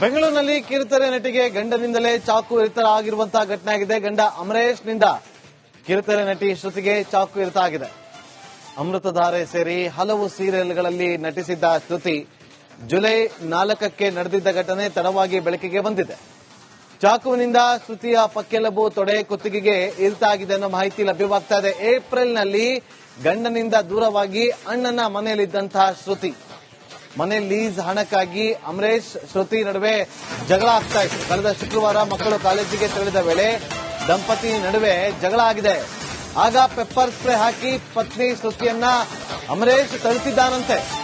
ಬೆಂಗಳೂರಿನಲ್ಲಿ ಕಿರುತೆರೆ ನಟಿಗೆ ಗಂಡನಿಂದಲೇ ಚಾಕು ಇರಿತ ಆಗಿರುವಂತಹ ಘಟನೆ ಆಗಿದೆ. ಗಂಡ ಅಮರೇಶ್ನಿಂದ ಕಿರುತೆರೆ ನಟಿ ಶ್ರುತಿಗೆ ಚಾಕು ಇರಿತ ಆಗಿದೆ. ಅಮೃತಧಾರೆ ಸೇರಿ ಹಲವು ಸೀರಿಯಲ್ಗಳಲ್ಲಿ ನಟಿಸಿದ್ದ ಶ್ರುತಿ ಜುಲೈ ನಾಲ್ಕಕ್ಕೆ ನಡೆದಿದ್ದ ಘಟನೆ ತಡವಾಗಿ ಬೆಳಕಿಗೆ ಬಂದಿದೆ. ಚಾಕುವಿನಿಂದ ಶ್ರುತಿಯ ಪಕ್ಕೆಲಬು ತೊಡೆ ಕುತ್ತಿಗೆಗೆ ಇರಿತಾಗಿದೆ ಅನ್ನೋ ಮಾಹಿತಿ ಲಭ್ಯವಾಗ್ತಾ ಏಪ್ರಿಲ್ನಲ್ಲಿ ಗಂಡನಿಂದ ದೂರವಾಗಿ ಅಣ್ಣನ ಮನೆಯಲ್ಲಿದ್ದಂತಹ ಶ್ರುತಿ ಮನೆ ಲೀಸ್ ಹಣಕ್ಕಾಗಿ ಅಮರೇಶ್, ಶ್ರುತಿ ನಡುವೆ ಜಗಳ ಆಗ್ತಾ ಇತ್ತು. ಕಳೆದ ಶುಕ್ರವಾರ ಮಕ್ಕಳು ಕಾಲೇಜಿಗೆ ತೆರಳಿದ ವೇಳೆ ದಂಪತಿ ನಡುವೆ ಜಗಳ ಆಗಿದೆ. ಆಗ ಪೆಪ್ಪರ್ ಸ್ಪ್ರೇ ಹಾಕಿ ಪತ್ನಿ ಶ್ರುತಿಯನ್ನ ಅಮರೇಶ್ ತಳಿಸಿದ್ದಾನಂತೆ.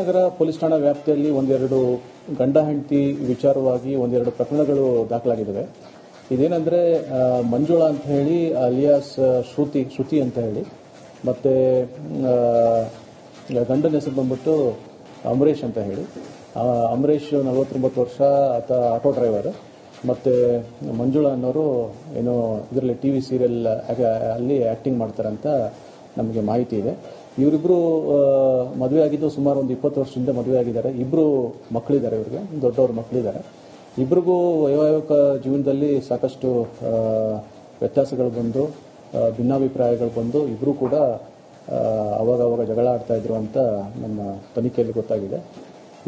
ನಗರ ಪೊಲೀಸ್ ಠಾಣಾ ವ್ಯಾಪ್ತಿಯಲ್ಲಿ ಒಂದೆರಡು ಗಂಡ ಹೆಂಡತಿ ವಿಚಾರವಾಗಿ ಒಂದೆರಡು ಪ್ರಕರಣಗಳು ದಾಖಲಾಗಿದ್ದಾವೆ. ಇದೇನಂದ್ರೆ ಮಂಜುಳಾ ಅಂತ ಹೇಳಿ, ಅಲಿಯಾಸ್ ಶ್ರುತಿ ಶ್ರುತಿ ಅಂತ ಹೇಳಿ, ಮತ್ತೆ ಗಂಡನ ಹೆಸರು ಬಂದ್ಬಿಟ್ಟು ಅಮರೇಶ್ ಅಂತ ಹೇಳಿ. ಅಮರೇಶ್ ನಲವತ್ತೊಂಬತ್ತು ವರ್ಷ, ಆತ ಆಟೋ ಡ್ರೈವರ್. ಮತ್ತೆ, ಮಂಜುಳಾ ಅನ್ನೋರು ಏನೋ ಇದರಲ್ಲಿ ಟಿ ವಿ ಸೀರಿಯಲ್ ಅಲ್ಲಿ ಆಕ್ಟಿಂಗ್ ಮಾಡ್ತಾರೆ ಅಂತ ನಮಗೆ ಮಾಹಿತಿ ಇದೆ. ಇವರಿಬ್ರು ಮದುವೆ ಆಗಿದ್ದು ಸುಮಾರು ಒಂದು ಇಪ್ಪತ್ತು ವರ್ಷದಿಂದ ಮದುವೆ ಆಗಿದ್ದಾರೆ. ಇಬ್ಬರು ಮಕ್ಕಳಿದ್ದಾರೆ ಇವರಿಗೆ, ದೊಡ್ಡವ್ರ ಮಕ್ಕಳಿದ್ದಾರೆ. ಇಬ್ರಿಗೂ ವೈವಾಹಿಕ ಜೀವನದಲ್ಲಿ ಸಾಕಷ್ಟು ವ್ಯತ್ಯಾಸಗಳು ಬಂದು ಭಿನ್ನಾಭಿಪ್ರಾಯಗಳು ಬಂದು, ಇಬ್ರು ಕೂಡ ಅವಾಗ ಅವಾಗ ಜಗಳ ಆಡ್ತಾ ಇದ್ರು ಅಂತ ನಮ್ಮ ತನಿಖೆಯಲ್ಲಿ ಗೊತ್ತಾಗಿದೆ.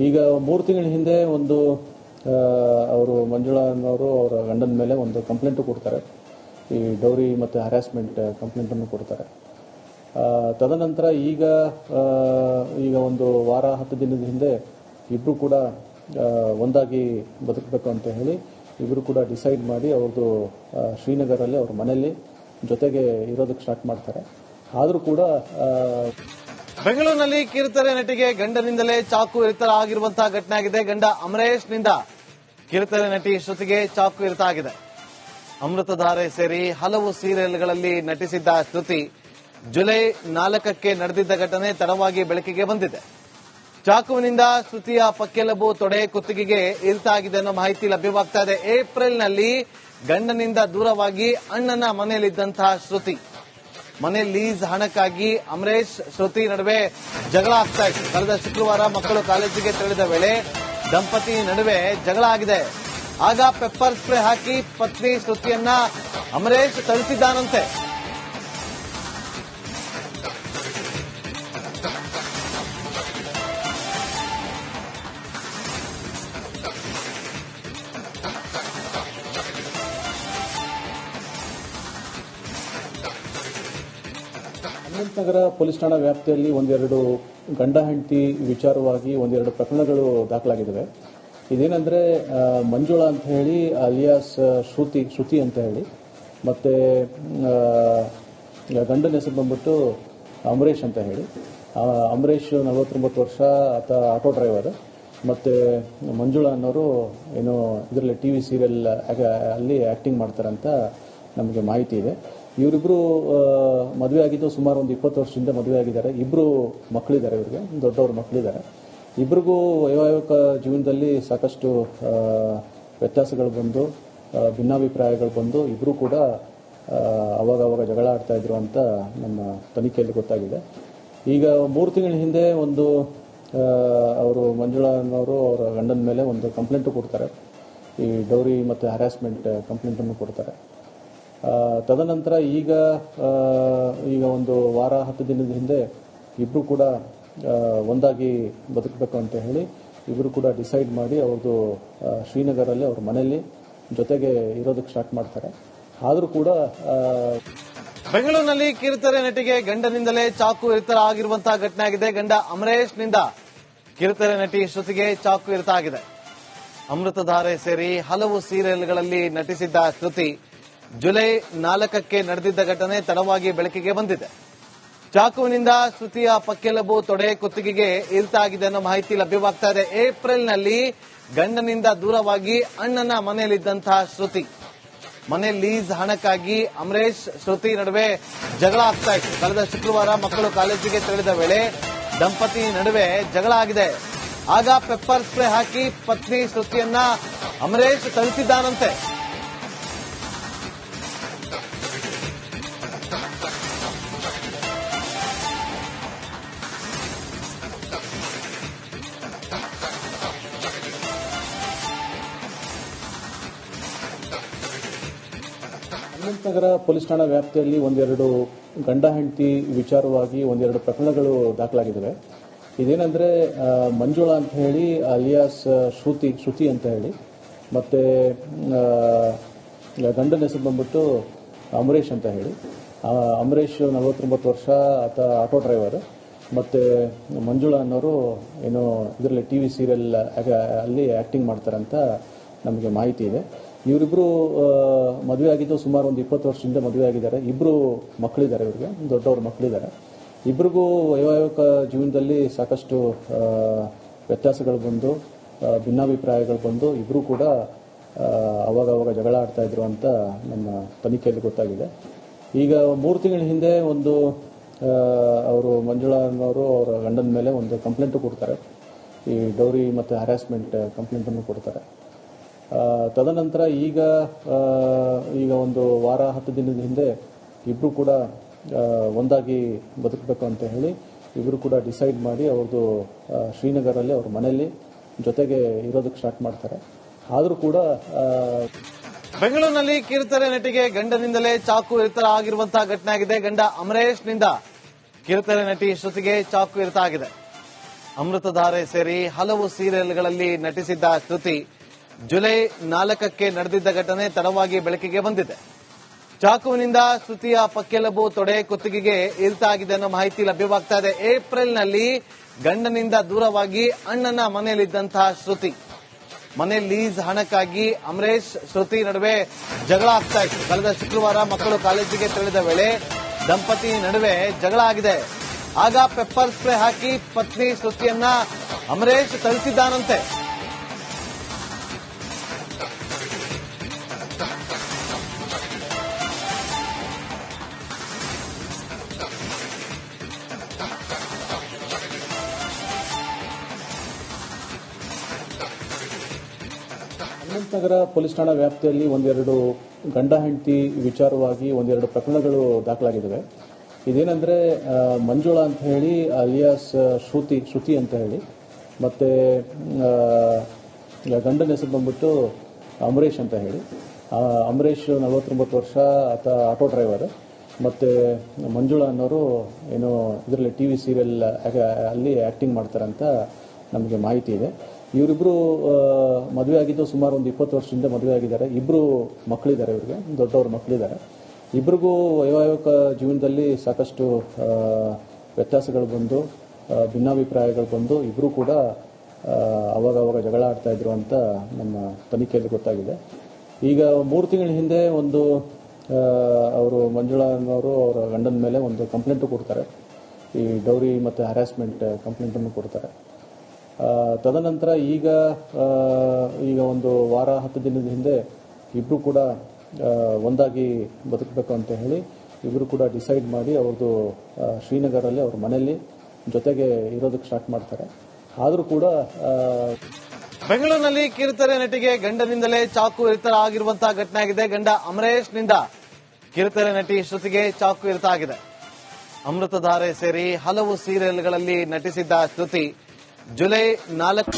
ಈಗ ಮೂರು ತಿಂಗಳ ಹಿಂದೆ ಒಂದು ಅವರು ಮಂಜುಳಾ ಅನ್ನೋರು ಅವರ ಗಂಡನ ಮೇಲೆ ಒಂದು ಕಂಪ್ಲೇಂಟು ಕೊಡ್ತಾರೆ. ಈ ಡೌರಿ ಮತ್ತು ಹರಾಸ್ಮೆಂಟ್ ಕಂಪ್ಲೇಂಟನ್ನು ಕೊಡ್ತಾರೆ. ತದನಂತರ ಈಗ ಈಗ ಒಂದು ವಾರ, ಹತ್ತು ದಿನದ ಹಿಂದೆ ಇಬ್ಬರು ಕೂಡ ಒಂದಾಗಿ ಬದುಕಬೇಕು ಅಂತ ಹೇಳಿ ಇಬ್ಬರು ಕೂಡ ಡಿಸೈಡ್ ಮಾಡಿ ಅವ್ರದ್ದು ಶ್ರೀನಗರಲ್ಲಿ ಅವ್ರ ಮನೆಯಲ್ಲಿ ಜೊತೆಗೆ ಇರೋದಕ್ಕೆ ಸ್ಟಾರ್ಟ್ ಮಾಡ್ತಾರೆ. ಆದರೂ ಕೂಡ ಬೆಂಗಳೂರಿನಲ್ಲಿ ಕಿರುತೆರೆ ನಟಿಗೆ ಗಂಡನಿಂದಲೇ ಚಾಕು ಇರಿತ ಆಗಿರುವಂತಹ ಘಟನೆ ಆಗಿದೆ. ಗಂಡ ಅಮರೇಶ್ನಿಂದ ಕಿರುತೆರೆ ನಟಿ ಶ್ರುತಿಗೆ ಚಾಕು ಇರಿತ ಆಗಿದೆ ಅಮೃತಧಾರೆ ಸೇರಿ ಹಲವು ಸೀರಿಯಲ್ಗಳಲ್ಲಿ ನಟಿಸಿದ್ದ ಶ್ರುತಿ ಜುಲೈ ನಾಲ್ಕಕ್ಕೆ ನಡೆದಿದ್ದ ಘಟನೆ ತಡವಾಗಿ ಬೆಳಕಿಗೆ ಬಂದಿದೆ. ಚಾಕುವಿನಿಂದ ಶ್ರುತಿಯ ಪಕ್ಕೆಲಬು ತೊಡೆ ಕುತ್ತಿಗೆಗೆ ಇರಿತಾಗಿದೆ ಅನ್ನೋ ಮಾಹಿತಿ ಲಭ್ಯವಾಗ್ತಾ ಇದೆ. ಏಪ್ರಿಲ್ನಲ್ಲಿ ಗಂಡನಿಂದ ದೂರವಾಗಿ ಅಣ್ಣನ ಮನೆಯಲ್ಲಿದ್ದಂತಹ ಶ್ರುತಿ. ಮನೆ ಲೀಸ್ ಹಣಕ್ಕಾಗಿ ಅಮರೇಶ್, ಶ್ರುತಿ ನಡುವೆ ಜಗಳ ಆಗ್ತಾ ಇತ್ತು. ಕಳೆದ ಶುಕ್ರವಾರ ಮಕ್ಕಳು ಕಾಲೇಜಿಗೆ ತೆರಳಿದ ವೇಳೆ ದಂಪತಿ ನಡುವೆ ಜಗಳ ಆಗಿದೆ. ಆಗ ಪೆಪ್ಪರ್ ಸ್ಪ್ರೇ ಹಾಕಿ ಪತ್ನಿ ಶ್ರುತಿಯನ್ನ ಅಮರೇಶ್ ತಳಿಸಿದ್ದಾನಂತೆ ನಗರ ಪೊಲೀಸ್ ಠಾಣಾ ವ್ಯಾಪ್ತಿಯಲ್ಲಿ ಒಂದೆರಡು ಗಂಡ ಹೆಂಡತಿ ವಿಚಾರವಾಗಿ ಒಂದೆರಡು ಪ್ರಕರಣಗಳು ದಾಖಲಾಗಿದ್ದಾವೆ. ಇದೇನಂದ್ರೆ ಮಂಜುಳ ಅಂತ ಹೇಳಿ, ಅಲಿಯಾಸ್ ಶ್ರುತಿ ಶ್ರುತಿ ಅಂತ ಹೇಳಿ, ಮತ್ತೆ ಗಂಡನ ಹೆಸರು ಬಂದ್ಬಿಟ್ಟು ಅಮರೇಶ್ ಅಂತ ಹೇಳಿ. ಅಮರೇಶ್ ನಲವತ್ತೊಂಬತ್ತು ವರ್ಷ, ಆತ ಆಟೋ ಡ್ರೈವರ್. ಮತ್ತೆ, ಮಂಜುಳಾ ಅನ್ನೋರು ಏನು ಇದರಲ್ಲಿ ಟಿ ವಿ ಸೀರಿಯಲ್ ಅಲ್ಲಿ ಆ್ಯಕ್ಟಿಂಗ್ ಮಾಡ್ತಾರೆ ಅಂತ ನಮಗೆ ಮಾಹಿತಿ ಇದೆ. ಇವರಿಬ್ರು ಮದುವೆ ಆಗಿದ್ದು ಸುಮಾರು ಒಂದು ಇಪ್ಪತ್ತು ವರ್ಷದಿಂದ ಮದುವೆ ಆಗಿದ್ದಾರೆ. ಇಬ್ರು ಮಕ್ಕಳಿದ್ದಾರೆ ಇವರಿಗೆ ದೊಡ್ಡವ್ರ ಮಕ್ಕಳಿದ್ದಾರೆ. ಇಬ್ರಿಗೂ ವೈವಾಹಿಕ ಜೀವನದಲ್ಲಿ ಸಾಕಷ್ಟು ವ್ಯತ್ಯಾಸಗಳು ಬಂದು ಭಿನ್ನಾಭಿಪ್ರಾಯಗಳು ಬಂದು, ಇಬ್ರು ಕೂಡ ಅವಾಗ ಅವಾಗ ಜಗಳ ಆಡ್ತಾ ಇದ್ರು ಅಂತ ನಮ್ಮ ತನಿಖೆಯಲ್ಲಿ ಗೊತ್ತಾಗಿದೆ. ಈಗ ಮೂರು ತಿಂಗಳ ಹಿಂದೆ ಒಂದು ಅವರು ಮಂಜುಳಾ ಅನ್ನೋರು ಅವರ ಗಂಡನ ಮೇಲೆ ಒಂದು ಕಂಪ್ಲೇಂಟು ಕೊಡ್ತಾರೆ. ಈ ಡೌರಿ ಮತ್ತು ಹರಾಸ್ಮೆಂಟ್ ಕಂಪ್ಲೇಂಟನ್ನು ಕೊಡ್ತಾರೆ. ತದನಂತರ ಈಗ ಈಗ ಒಂದು ವಾರ, ಹತ್ತು ದಿನದ ಹಿಂದೆ ಇಬ್ರು ಕೂಡ ಒಂದಾಗಿ ಬದುಕಬೇಕು ಅಂತ ಹೇಳಿ ಇಬ್ರು ಕೂಡ ಡಿಸೈಡ್ ಮಾಡಿ ಅವ್ರದ್ದು ಶ್ರೀನಗರಲ್ಲಿ ಅವ್ರ ಮನೆಯಲ್ಲಿ ಜೊತೆಗೆ ಇರೋದಕ್ಕೆ ಸ್ಟಾರ್ಟ್ ಮಾಡ್ತಾರೆ. ಆದರೂ ಕೂಡ ಬೆಂಗಳೂರಿನಲ್ಲಿ ಕಿರುತೆರೆ ನಟಿಗೆ ಗಂಡನಿಂದಲೇ ಚಾಕು ಇರ್ತರ ಆಗಿರುವಂತಹ ಘಟನೆ ಆಗಿದೆ. ಗಂಡ ಅಮರೇಶ್ನಿಂದ ಕಿರುತೆರೆ ನಟಿ ಶ್ರುತಿಗೆ ಚಾಕು ಇರಿತ ಆಗಿದೆ ಅಮೃತಧಾರೆ ಸೇರಿ ಹಲವು ಸೀರಿಯಲ್ಗಳಲ್ಲಿ ನಟಿಸಿದ್ದ ಶ್ರುತಿ ಜುಲೈ ನಾಲ್ಕಕ್ಕೆ ನಡೆದಿದ್ದ ಘಟನೆ ತಡವಾಗಿ ಬೆಳಕಿಗೆ ಬಂದಿದೆ. ಚಾಕುವಿನಿಂದ ಶ್ರುತಿಯ ಪಕ್ಕೆಲಬು ತೊಡೆ ಕುತ್ತಿಗೆಗೆ ಇಲ್ತಾಗಿದೆ ಅನ್ನೋ ಮಾಹಿತಿ ಲಭ್ಯವಾಗ್ತಾ ಇದೆ. ಏಪ್ರಿಲ್ನಲ್ಲಿ ಗಂಡನಿಂದ ದೂರವಾಗಿ ಅಣ್ಣನ ಮನೆಯಲ್ಲಿದ್ದಂತಹ ಶ್ರುತಿ. ಮನೆ ಲೀಸ್ ಹಣಕ್ಕಾಗಿ ಅಮರೇಶ್, ಶ್ರುತಿ ನಡುವೆ ಜಗಳ ಆಗ್ತಾ ಇತ್ತು. ಕಳೆದ ಶುಕ್ರವಾರ ಮಕ್ಕಳು ಕಾಲೇಜಿಗೆ ತೆರಳಿದ ವೇಳೆ ದಂಪತಿ ನಡುವೆ ಜಗಳ ಆಗಿದೆ. ಆಗ ಪೆಪ್ಪರ್ ಸ್ಪ್ರೇ ಹಾಕಿ ಪತ್ನಿ ಶ್ರುತಿಯನ್ನ ಅಮರೇಶ್ ಥಳಿಸಿದ್ದಾನಂತೆ ಅನಂತನಗರ ಪೊಲೀಸ್ ಠಾಣಾ ವ್ಯಾಪ್ತಿಯಲ್ಲಿ ಒಂದೆರಡು ಗಂಡ ಹೆಂಡತಿ ವಿಚಾರವಾಗಿ ಒಂದೆರಡು ಪ್ರಕರಣಗಳು ದಾಖಲಾಗಿದ್ದಾವೆ. ಇದೇನಂದ್ರೆ ಮಂಜುಳಾ ಅಂತ ಹೇಳಿ, ಅಲಿಯಾಸ್ ಶ್ರುತಿ ಶ್ರುತಿ ಅಂತ ಹೇಳಿ. ಮತ್ತೆ ಗಂಡನ ಹೆಸರು ಬಂದ್ಬಿಟ್ಟು ಅಮರೇಶ್ ಅಂತ ಹೇಳಿ. ಅಮರೇಶ್ ನಲವತ್ತೊಂಬತ್ತು ವರ್ಷ, ಆತ ಆಟೋ ಡ್ರೈವರ್. ಮತ್ತೆ ಮಂಜುಳಾ ಅನ್ನೋರು ಏನೋ ಇದರಲ್ಲಿ ಟಿ ವಿ ಸೀರಿಯಲ್ ಅಲ್ಲಿ ಆಕ್ಟಿಂಗ್ ಮಾಡ್ತಾರಂತ ನಮಗೆ ಮಾಹಿತಿ ಇದೆ. ಇವರಿಬ್ರು ಮದುವೆ ಆಗಿದ್ದು ಸುಮಾರು ಒಂದು ಇಪ್ಪತ್ತು ವರ್ಷದಿಂದ ಮದುವೆ ಆಗಿದ್ದಾರೆ. ಇಬ್ರು ಮಕ್ಕಳಿದ್ದಾರೆ ಇವರಿಗೆ ದೊಡ್ಡವ್ರ ಮಕ್ಕಳಿದ್ದಾರೆ. ಇಬ್ಬರಿಗೂ ವೈವಾಹಿಕ ಜೀವನದಲ್ಲಿ ಸಾಕಷ್ಟು ವ್ಯತ್ಯಾಸಗಳು ಬಂದು ಭಿನ್ನಾಭಿಪ್ರಾಯಗಳು ಬಂದು, ಇಬ್ರು ಕೂಡ ಅವಾಗ ಅವಾಗ ಜಗಳ ಆಡ್ತಾ ಇದ್ರು ಅಂತ ನಮ್ಮ ತನಿಖೆಯಲ್ಲಿ ಗೊತ್ತಾಗಿದೆ. ಈಗ ಮೂರು ತಿಂಗಳ ಹಿಂದೆ ಒಂದು ಅವರು ಮಂಜುಳಾ ಅನ್ನೋರು ಅವರ ಗಂಡನ ಮೇಲೆ ಒಂದು ಕಂಪ್ಲೇಂಟು ಕೊಡ್ತಾರೆ. ಈ ಡೌರಿ ಮತ್ತು ಹ್ಯಾರಾಸ್ಮೆಂಟ್ ಕಂಪ್ಲೇಂಟನ್ನು ಕೊಡ್ತಾರೆ. ತದನಂತರ ಈಗ ಈಗ ಒಂದು ವಾರ, ಹತ್ತು ದಿನದ ಹಿಂದೆ ಇಬ್ರು ಕೂಡ ಒಂದಾಗಿ ಬದುಕಬೇಕು ಅಂತ ಹೇಳಿ ಇಬ್ರು ಕೂಡ ಡಿಸೈಡ್ ಮಾಡಿ ಅವ್ರದ್ದು ಶ್ರೀನಗರಲ್ಲಿ ಅವ್ರ ಮನೆಯಲ್ಲಿ ಜೊತೆಗೆ ಇರೋದಕ್ಕೆ ಸ್ಟಾರ್ಟ್ ಮಾಡ್ತಾರೆ. ಆದರೂ ಕೂಡ ಬೆಂಗಳೂರಿನಲ್ಲಿ ಕಿರುತೆರೆ ನಟಿಗೆ ಗಂಡನಿಂದಲೇ ಚಾಕು ಇರಿತ ಆಗಿರುವಂತಹ ಘಟನೆ ಆಗಿದೆ. ಗಂಡ ಅಮರೇಶ್ನಿಂದ ಕಿರುತೆರೆ ನಟಿ ಶ್ರುತಿಗೆ ಚಾಕು ಇರಿತ ಆಗಿದೆ. ಅಮೃತಧಾರೆ ಸೇರಿ ಹಲವು ಸೀರಿಯಲ್ಗಳಲ್ಲಿ ನಟಿಸಿದ್ದ ಶ್ರುತಿ ಜುಲೈ ನಾಲ್ಕಕ್ಕೆ ನಡೆದಿದ್ದ ಘಟನೆ ತಡವಾಗಿ ಬೆಳಕಿಗೆ ಬಂದಿದೆ. ಚಾಕುವಿನಿಂದ ಶ್ರುತಿಯ ಪಕ್ಕೆಲಬು ತೊಡೆ ಕುತ್ತಿಗೆಗೆ ಇಲ್ತಾಗಿದೆ ಅನ್ನೋ ಮಾಹಿತಿ ಲಭ್ಯವಾಗ್ತಾ ಇದೆ. ಏಪ್ರಿಲ್ನಲ್ಲಿ ಗಂಡನಿಂದ ದೂರವಾಗಿ ಅಣ್ಣನ ಮನೆಯಲ್ಲಿದ್ದಂತಹ ಶ್ರುತಿ. ಮನೆ ಲೀಸ್ ಹಣಕ್ಕಾಗಿ ಅಮರೇಶ್, ಶ್ರುತಿ ನಡುವೆ ಜಗಳ ಆಗ್ತಾ ಇತ್ತು. ಕಳೆದ ಶುಕ್ರವಾರ ಮಕ್ಕಳು ಕಾಲೇಜಿಗೆ ತೆರಳಿದ ವೇಳೆ ದಂಪತಿ ನಡುವೆ ಜಗಳ ಆಗಿದೆ. ಆಗ ಪೆಪ್ಪರ್ ಸ್ಪ್ರೇ ಹಾಕಿ ಪತ್ನಿ ಶ್ರುತಿಯನ್ನ ಅಮರೇಶ್ ಥಳಿಸಿದ್ದಾನಂತೆ ಅನಂತನಗರ ಪೊಲೀಸ್ ಠಾಣಾ ವ್ಯಾಪ್ತಿಯಲ್ಲಿ ಒಂದೆರಡು ಗಂಡ ಹೆಂಡತಿ ವಿಚಾರವಾಗಿ ಒಂದೆರಡು ಪ್ರಕರಣಗಳು ದಾಖಲಾಗಿದ್ದಾವೆ. ಇದೇನೆಂದರೆ ಮಂಜುಳಾ ಅಂತ ಹೇಳಿ, ಅಲಿಯಾಸ್ ಶ್ರುತಿ ಶ್ರುತಿ ಅಂತ ಹೇಳಿ. ಮತ್ತೆ ಗಂಡನ ಹೆಸರು ಬಂದ್ಬಿಟ್ಟು ಅಮರೇಶ್ ಅಂತ ಹೇಳಿ. ಅಮರೇಶ್ ನಲವತ್ತೊಂಬತ್ತು ವರ್ಷ, ಆತ ಆಟೋ ಡ್ರೈವರ್. ಮತ್ತೆ, ಮಂಜುಳಾ ಅನ್ನೋರು ಏನು ಇದರಲ್ಲಿ ಟಿ ವಿ ಸೀರಿಯಲ್ ಅಲ್ಲಿ ಆ್ಯಕ್ಟಿಂಗ್ ಮಾಡ್ತಾರಂತ ನಮಗೆ ಮಾಹಿತಿ ಇದೆ. ಇವರಿಬ್ರು ಮದುವೆ ಆಗಿದ್ದು ಸುಮಾರು ಒಂದು ಇಪ್ಪತ್ತು ವರ್ಷದಿಂದ ಮದುವೆ ಆಗಿದ್ದಾರೆ. ಇಬ್ಬರು ಮಕ್ಕಳಿದ್ದಾರೆ ಇವರಿಗೆ, ದೊಡ್ಡವ್ರ ಮಕ್ಕಳಿದ್ದಾರೆ ಇಬ್ರಿಗೂ ವೈವಾಹಿಕ ಜೀವನದಲ್ಲಿ ಸಾಕಷ್ಟು ವ್ಯತ್ಯಾಸಗಳು ಬಂದು ಭಿನ್ನಾಭಿಪ್ರಾಯಗಳು ಬಂದು, ಇಬ್ರು ಕೂಡ ಅವಾಗ ಅವಾಗ ಜಗಳ ಆಡ್ತಾ ಇದ್ರು ಅಂತ ನಮ್ಮ ತನಿಖೆಯಲ್ಲಿ ಗೊತ್ತಾಗಿದೆ. ಈಗ ಮೂರು ತಿಂಗಳ ಹಿಂದೆ ಒಂದು ಅವರು ಮಂಜುಳಾ ಅನ್ನೋರು ಅವರ ಗಂಡನ ಮೇಲೆ ಒಂದು ಕಂಪ್ಲೇಂಟ್ ಕೊಡ್ತಾರೆ. ಈ ಡೌರಿ ಮತ್ತು ಹ್ಯಾರಾಸ್ಮೆಂಟ್ ಕಂಪ್ಲೇಂಟನ್ನು ಕೊಡ್ತಾರೆ. ತದನಂತರ ಈಗ ಈಗ ಒಂದು ವಾರ, ಹತ್ತು ದಿನದ ಹಿಂದೆ ಇಬ್ಬರು ಕೂಡ ಒಂದಾಗಿ ಬದುಕಬೇಕು ಅಂತ ಹೇಳಿ ಇಬ್ಬರು ಕೂಡ ಡಿಸೈಡ್ ಮಾಡಿ ಅವ್ರದ್ದು ಶ್ರೀನಗರಲ್ಲಿ ಅವ್ರ ಮನೆಯಲ್ಲಿ ಜೊತೆಗೆ ಇರೋದಕ್ಕೆ ಸ್ಟಾರ್ಟ್ ಮಾಡ್ತಾರೆ. ಆದರೂ ಕೂಡ ಬೆಂಗಳೂರಿನಲ್ಲಿ ಕಿರುತೆರೆ ನಟಿಗೆ ಗಂಡನಿಂದಲೇ ಚಾಕು ಇರಿತ ಆಗಿರುವಂತಹ ಘಟನೆ ಆಗಿದೆ. ಗಂಡ ಅಮರೇಶ್ನಿಂದ ಕಿರುತೆರೆ ನಟಿ ಶ್ರುತಿಗೆ ಚಾಕು ಇರಿತ ಆಗಿದೆ. ಅಮೃತಧಾರೆ ಸೇರಿ ಹಲವು ಸೀರಿಯಲ್ಗಳಲ್ಲಿ ನಟಿಸಿದ್ದ ಶ್ರುತಿ ಜುಲೈ ನಾಲ್ಕು